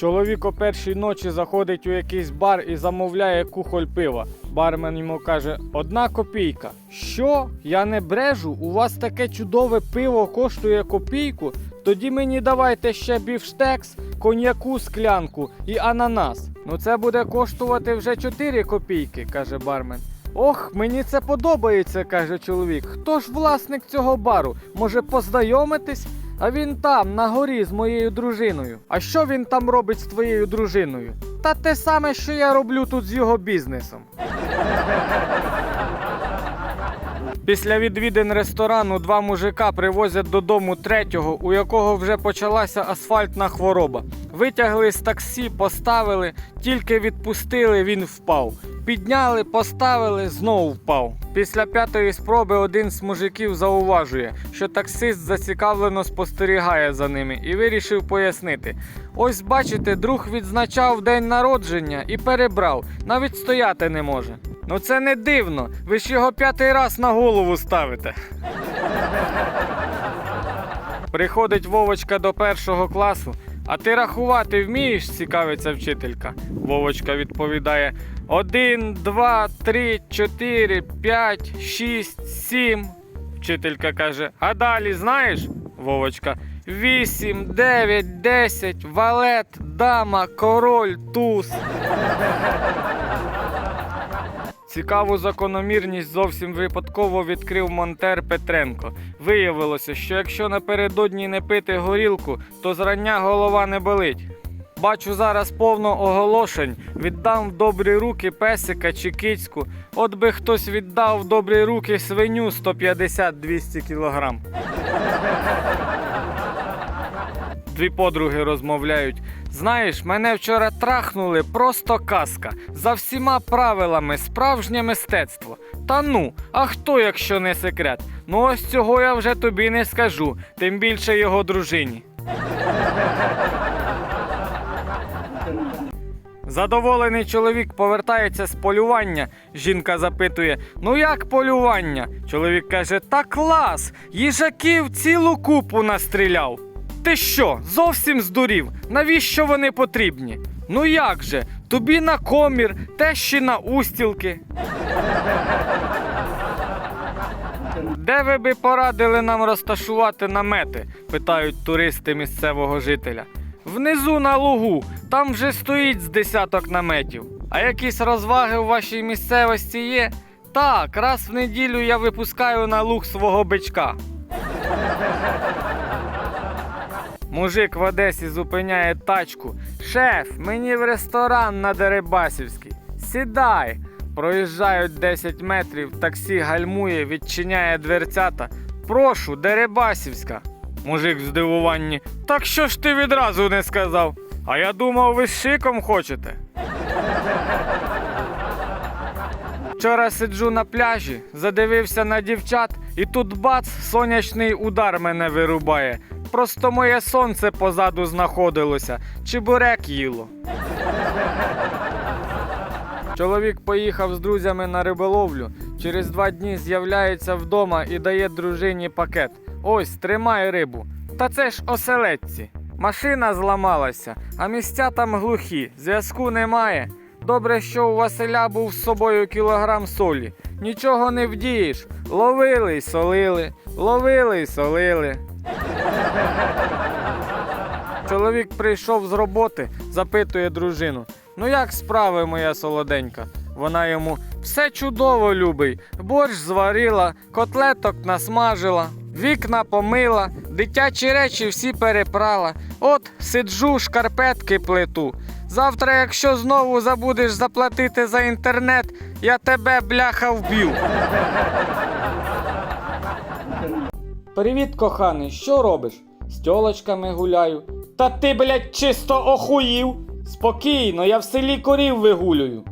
Чоловік о першій ночі заходить у якийсь бар і замовляє кухоль пива. Бармен йому каже: одна копійка. Що? Я не брежу? У вас таке чудове пиво коштує копійку? Тоді мені давайте ще бівштекс, коньяку, склянку і ананас. Ну це буде коштувати вже 4 копійки, каже бармен. Ох, мені це подобається, каже чоловік. Хто ж власник цього бару? Може познайомитись? А він там, на горі, з моєю дружиною. А що він там робить з твоєю дружиною? Та те саме, що я роблю тут з його бізнесом. Після відвідин ресторану два мужика привозять додому третього, у якого вже почалася асфальтна хвороба. Витягли з таксі, поставили, тільки відпустили, він впав. Підняли, поставили, знову впав. Після п'ятої спроби один з мужиків зауважує, що таксист зацікавлено спостерігає за ними і вирішив пояснити: ось бачите, друг відзначав день народження і перебрав, навіть стояти не може. Ну це не дивно, ви ж його п'ятий раз на голову ставите. Приходить Вовочка до першого класу. А ти рахувати вмієш? цікавиться вчителька. Вовочка відповідає: один, два, три, чотири, п'ять, шість, сім. Вчителька каже: А далі знаєш? Вовочка. Вісім, дев'ять, десять, валет, дама, король, туз. Цікаву закономірність зовсім випадково відкрив Монтер Петренко. Виявилося, що якщо напередодні не пити горілку, то зрання голова не болить. Бачу зараз повно оголошень. Віддам в добрі руки песика чи кицьку. От би хтось віддав в добрі руки свиню 150-200 кілограм. Дві подруги розмовляють. Знаєш, мене вчора трахнули просто казка. За всіма правилами, справжнє мистецтво. Та ну, а хто, якщо не секрет? Ну ось цього я вже тобі не скажу, тим більше його дружині. Задоволений чоловік повертається з полювання. Жінка запитує: Ну як полювання? Чоловік каже: Та клас! Їжаків цілу купу настріляв. Ти що, зовсім здурів? Навіщо вони потрібні? Ну як же? Тобі на комір, тещі на устілки. Де ви би порадили нам розташувати намети? питають туристи місцевого жителя. Внизу на лугу, там вже стоїть з десяток наметів. А якісь розваги у вашій місцевості є? Так, раз в неділю я випускаю на луг свого бичка. Мужик в Одесі зупиняє тачку. Шеф, мені в ресторан на Дерибасівський. Сідай. Проїжджають 10 метрів, таксі гальмує, відчиняє дверцята. Прошу, Дерибасівська. Мужик в здивуванні. Так що ж ти відразу не сказав? А я думав, ви з шиком хочете. Вчора сиджу на пляжі, задивився на дівчат, і тут бац, сонячний удар мене вирубає. Просто моє сонце позаду знаходилося, чебурек їло. Чоловік поїхав з друзями на риболовлю. Через два дні з'являється вдома і дає дружині пакет. Ось, тримай рибу. Та це ж оселедці. Машина зламалася, а місця там глухі, зв'язку немає. Добре, що у Василя був з собою кілограм солі. Нічого не вдієш. Ловили й солили, ловили й солили. Чоловік прийшов з роботи, запитує дружину: Ну як справи, моя солоденька? Вона йому все чудово, любий. Борщ зварила, котлеток насмажила, вікна помила, дитячі речі всі перепрала. От сиджу, шкарпетки плету. Завтра, якщо знову забудеш заплатити за інтернет, я тебе бляха вб'ю. Привіт, коханий, що робиш? З тьолочками гуляю. Та ти, блядь, чисто охуїв. Спокійно, я в селі корів вигулюю.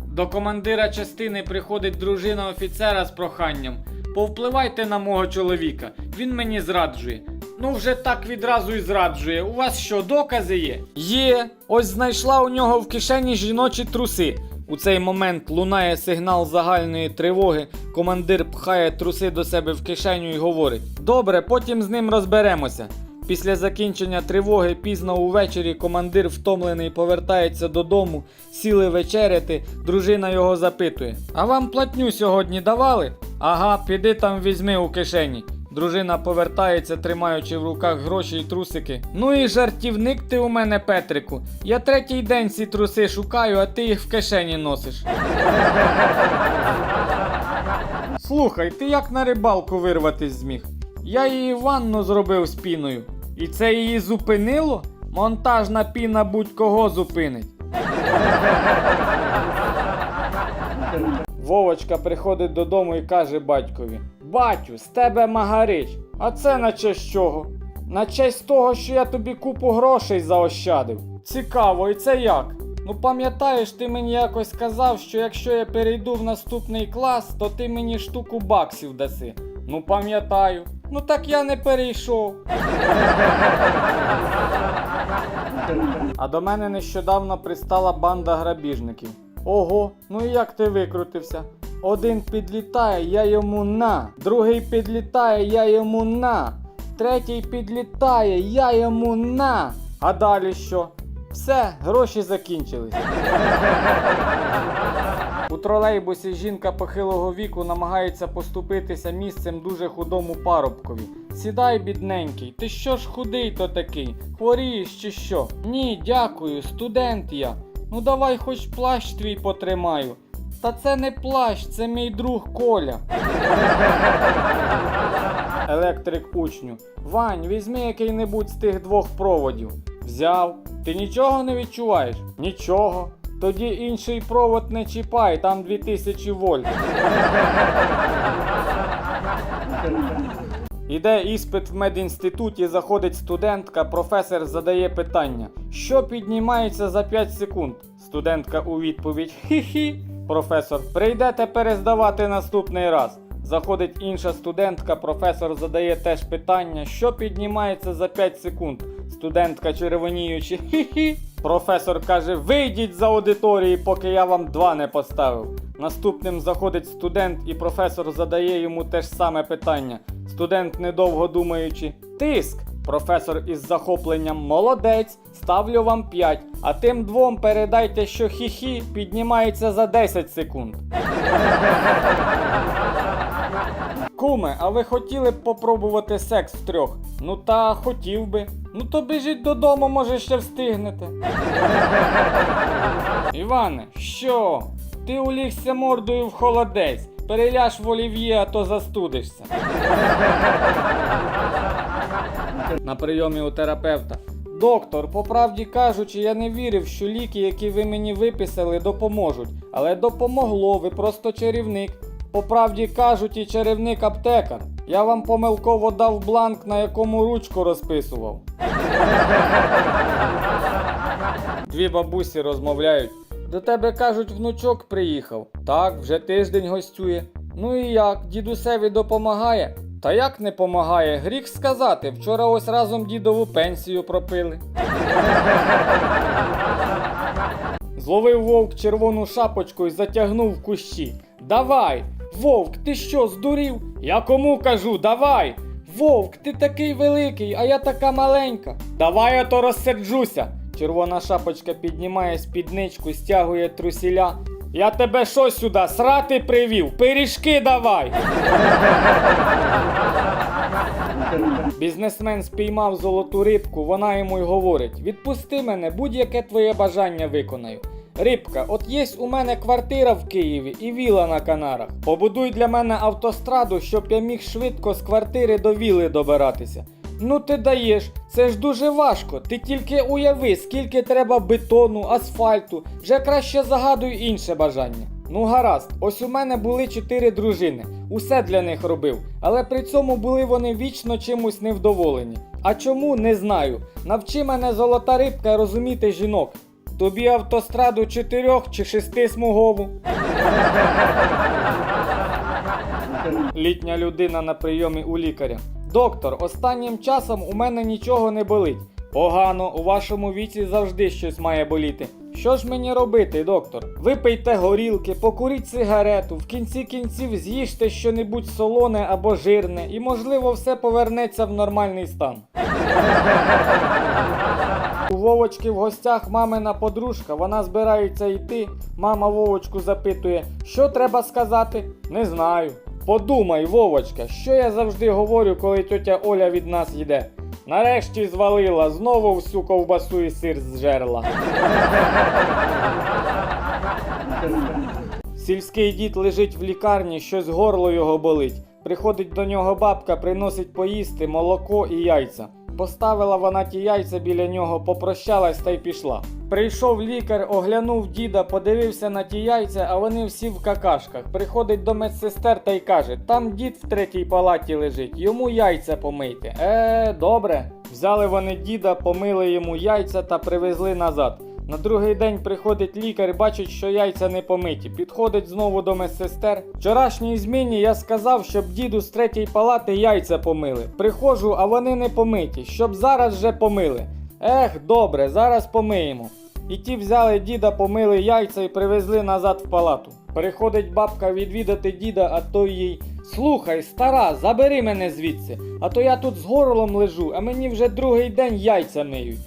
До командира частини приходить дружина офіцера з проханням. Повпливайте на мого чоловіка, він мені зраджує. Ну, вже так відразу і зраджує. У вас що, докази є? Є. Ось знайшла у нього в кишені жіночі труси. У цей момент лунає сигнал загальної тривоги. Командир пхає труси до себе в кишеню і говорить: Добре, потім з ним розберемося. Після закінчення тривоги пізно увечері командир втомлений повертається додому, сіли вечеряти, дружина його запитує: А вам платню сьогодні давали? Ага, піди там візьми у кишені. Дружина повертається, тримаючи в руках гроші й трусики. Ну і жартівник ти у мене, Петрику. Я третій день ці труси шукаю, а ти їх в кишені носиш. Слухай, ти як на рибалку вирватись зміг? Я її ванну зробив з піною. І це її зупинило? Монтажна піна будь-кого зупинить. Вовочка приходить додому і каже батькові: Батю, з тебе магарич. А це на честь чого? На честь того, що я тобі купу грошей заощадив. Цікаво, і це як? Ну пам'ятаєш, ти мені якось сказав, що якщо я перейду в наступний клас, то ти мені штуку баксів даси. Ну пам'ятаю. Ну так я не перейшов. А до мене нещодавно пристала банда грабіжників. Ого, ну і як ти викрутився? Один підлітає, я йому на. Другий підлітає, я йому на. Третій підлітає, я йому на. А далі що? Все, гроші закінчились. У тролейбусі жінка похилого віку намагається поступитися місцем дуже худому парубкові. Сідай, бідненький, ти що ж худий то такий? Хворієш чи що? Ні, дякую, студент я. Ну давай хоч плащ твій потримаю. Та це не плащ, це мій друг Коля. Електрик учню. Вань, візьми який-небудь з тих двох проводів. Взяв. Ти нічого не відчуваєш? Нічого. Тоді інший провод не чіпай, там 2000 вольт. Іде іспит в медінституті, заходить студентка, професор задає питання: що піднімається за 5 секунд? Студентка у відповідь: Хі-хі. Професор, прийдете перездавати наступний раз. Заходить інша студентка, професор задає теж питання, що піднімається за 5 секунд. Студентка червоніючи, хі-хі. Професор каже: вийдіть з аудиторії, поки я вам два не поставив. Наступним заходить студент, і професор задає йому те ж саме питання. Студент, недовго думаючи, тиск. Професор із захопленням молодець, ставлю вам 5, а тим двом передайте, що хі-хі піднімається за 10 секунд. Куме, а ви хотіли б попробувати секс втрьох? Ну та хотів би. Ну то біжіть додому, може ще встигнете. Іване, що? Ти улігся мордою в холодець. Переляж в олів'є, а то застудишся. На прийомі у терапевта. Доктор, по правді кажучи, я не вірив, що ліки, які ви мені виписали, допоможуть. Але допомогло, ви просто чарівник. По правді кажуть, і чарівник аптекар. Я вам помилково дав бланк, на якому ручку розписував. Дві бабусі розмовляють. До тебе кажуть, внучок приїхав. Так, вже тиждень гостює. Ну і як, дідусеві допомагає? Та як не помагає? Гріх сказати, вчора ось разом дідову пенсію пропили. Зловив вовк червону шапочку і затягнув в кущі. Давай! Вовк, ти що, здурів? Я кому кажу, давай! Вовк, ти такий великий, а я така маленька. Давай я то розсерджуся. Червона шапочка піднімає спідничку, стягує трусіля. Я тебе що сюди, срати привів? Пиріжки давай! Бізнесмен спіймав золоту рибку, вона йому й говорить: відпусти мене, будь-яке твоє бажання виконаю. Рибка, от є у мене квартира в Києві і віла на Канарах. Побудуй для мене автостраду, щоб я міг швидко з квартири до віли добиратися. Ну ти даєш, це ж дуже важко. Ти тільки уяви, скільки треба бетону, асфальту. Вже краще загадуй інше бажання. Ну гаразд, ось у мене були чотири дружини. Усе для них робив, але при цьому були вони вічно чимось невдоволені. А чому не знаю. Навчи мене золота рибка розуміти жінок. Тобі автостраду чотирьох чи шести смугову. Літня людина на прийомі у лікаря. Доктор, останнім часом у мене нічого не болить. Погано, у вашому віці завжди щось має боліти. Що ж мені робити, доктор? Випийте горілки, покуріть сигарету, в кінці кінців з'їжте щонебудь солоне або жирне, і можливо все повернеться в нормальний стан. У Вовочки в гостях мамина подружка, вона збирається йти. Мама Вовочку запитує, що треба сказати? Не знаю. Подумай, Вовочка, що я завжди говорю, коли тьотя Оля від нас йде. Нарешті звалила, знову всю ковбасу і сир зжерла. Сільський дід лежить в лікарні, щось горло його болить. Приходить до нього бабка, приносить поїсти, молоко і яйця. Поставила вона ті яйця біля нього, попрощалась та й пішла. Прийшов лікар, оглянув діда, подивився на ті яйця, а вони всі в какашках. Приходить до медсестер та й каже: там дід в третій палаті лежить, йому яйця помийте. Е, добре. Взяли вони діда, помили йому яйця та привезли назад. На другий день приходить лікар, бачить, що яйця не помиті. Підходить знову до медсестер. Вчорашній зміні я сказав, щоб діду з третьої палати яйця помили. Приходжу, а вони не помиті, щоб зараз вже помили. Ех, добре, зараз помиємо. І ті взяли діда, помили яйця і привезли назад в палату. Приходить бабка відвідати діда, а той їй. Слухай, стара, забери мене звідси, а то я тут з горлом лежу, а мені вже другий день яйця миють.